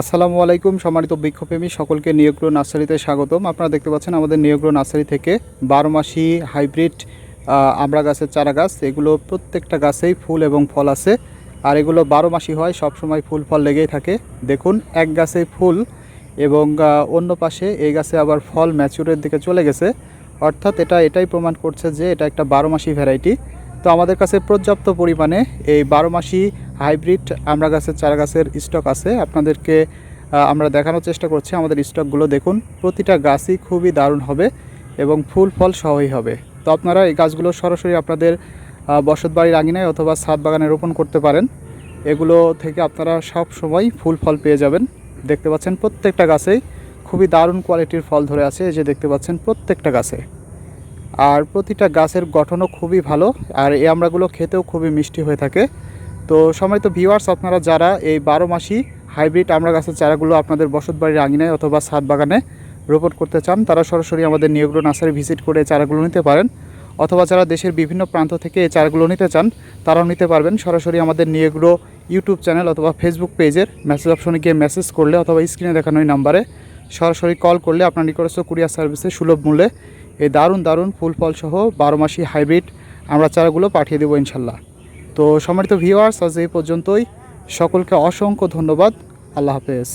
আসসালামু আলাইকুম, সম্মানিত বৃক্ষপ্রেমী সকলকে নিয়োগ্র নার্সারিতে স্বাগতম। আপনারা দেখতে পাচ্ছেন আমাদের নিয়োগ্র নার্সারি থেকে বারো মাসি হাইব্রিড আমড়া গাছের চারা গাছ, এগুলো প্রত্যেকটা গাছেই ফুল এবং ফল আছে। আর এগুলো বারো মাসি হয় সব সময় ফুল ফল লেগেই থাকে। দেখুন, এক গাছে ফুল এবং অন্য পাশে এই গাছে আবার ফল ম্যাচুরের দিকে চলে গেছে। অর্থাৎ এটা এটাই প্রমাণ করছে যে এটা একটা বারো মাসি ভ্যারাইটি তো আমাদের কাছে পর্যাপ্ত পরিমাণে এই বারো মাসি হাইব্রিড আমরা গাছের, চারা গাছের স্টক আছে। আপনাদেরকে আমরা দেখানোর চেষ্টা করছি। আমাদের স্টকগুলো দেখুন, প্রতিটা গাছই খুবই দারুণ হবে এবং ফুল ফল সহই হবে। তো আপনারা এই গাছগুলো সরাসরি আপনাদের বসত বাড়ির আঙিনায় অথবা ছাদ বাগানে রোপণ করতে পারেন। এগুলো থেকে আপনারা সব সময় ফুল ফল পেয়ে যাবেন। দেখতে পাচ্ছেন প্রত্যেকটা গাছেই খুবই দারুণ কোয়ালিটির ফল ধরে আছে। এই যে দেখতে পাচ্ছেন প্রত্যেকটা গাছে। আর প্রতিটা গাছের গঠনও খুবই ভালো, আর এই আমড়াগুলো খেতেও খুবই মিষ্টি হয়ে থাকে। তো সময়ত ভিউয়ার্স আপনারা যারা এই বারো মাসি হাইব্রিড আমড়া গাছের চারাগুলো আপনাদের বসত বাড়ির আঙিনায় অথবা ছাদ বাগানে রোপণ করতে চান, তারা সরাসরি আমাদের নিয়োগ্র নার্সারি ভিজিট করে চারাগুলো নিতে পারেন। অথবা যারা দেশের বিভিন্ন প্রান্ত থেকে এই চারাগুলো নিতে চান, তারাও নিতে পারবেন। সরাসরি আমাদের নিয়োগ্র ইউটিউব চ্যানেল অথবা ফেসবুক পেজের মেসেজ অপশনে গিয়ে মেসেজ করলে অথবা স্ক্রিনে দেখানো এই নাম্বারে সরাসরি কল করলে আপনার নিকটস্থ কুরিয়ার সার্ভিসে সুলভ মূল্যে এই দারুণ দারুণ ফুল ফল সহ বারো মাসি হাইব্রিড আমরা চারাগুলো পাঠিয়ে দেবো ইনশাল্লাহ। তো সম্মানিত ভিউয়ার্স আজ এই পর্যন্তই। সকলকে অসংখ্য ধন্যবাদ। আল্লাহ হাফেজ।